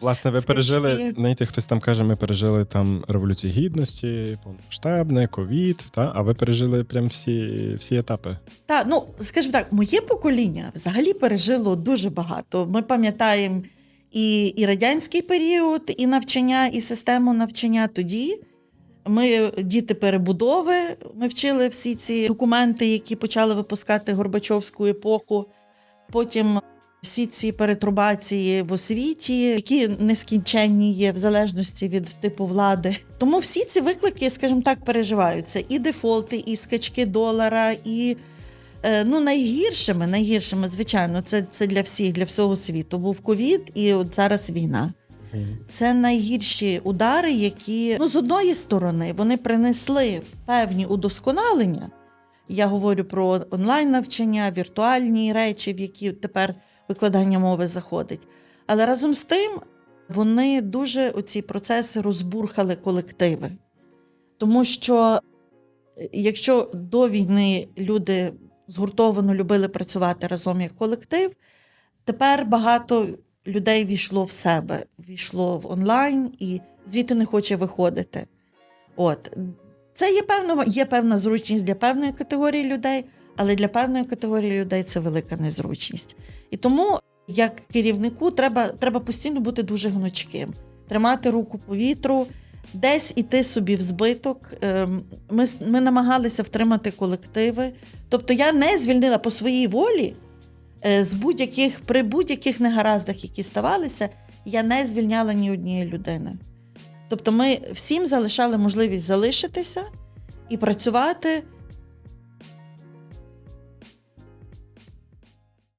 Власне, ви пережили, знаєте, хтось там каже, ми пережили там Революцію Гідності, повномасштабне, ковід, та? а ви пережили прям всі, всі етапи. Та ну скажімо так, моє покоління взагалі пережило дуже багато. Ми пам'ятаємо і, і радянський період, і навчання, і систему навчання тоді. Ми діти перебудови. Ми вчили всі ці документи, які почали випускати Горбачовську епоху. Потім всі ці перетрубації в освіті, які нескінченні є в залежності від типу влади. Тому всі ці виклики, скажімо так, переживаються. І дефолти, і скачки долара, і е, ну найгіршими, найгіршими, звичайно, це, це для всіх, для всього світу. Був ковід, і от зараз війна. Це найгірші удари, які ну з одної сторони вони принесли певні удосконалення. Я говорю про онлайн навчання, віртуальні речі, в які тепер викладання мови заходить. Але разом з тим вони дуже оці процеси розбурхали колективи. Тому що е, якщо до війни люди згуртовано любили працювати разом як колектив, тепер багато людей війшло в себе, війшло в онлайн і звідти не хоче виходити. От. Це є певна, є певна зручність для певної категорії людей, але для певної категорії людей це велика незручність. І тому, як керівнику, треба, треба постійно бути дуже гнучким, тримати руку по вітру, десь іти собі в збиток. Ем, Ми, ми намагалися втримати колективи. Тобто я не звільнила по своїй волі е, з будь-яких при будь-яких негараздах, які ставалися, я не звільняла ні однієї людини. Тобто, ми всім залишали можливість залишитися і працювати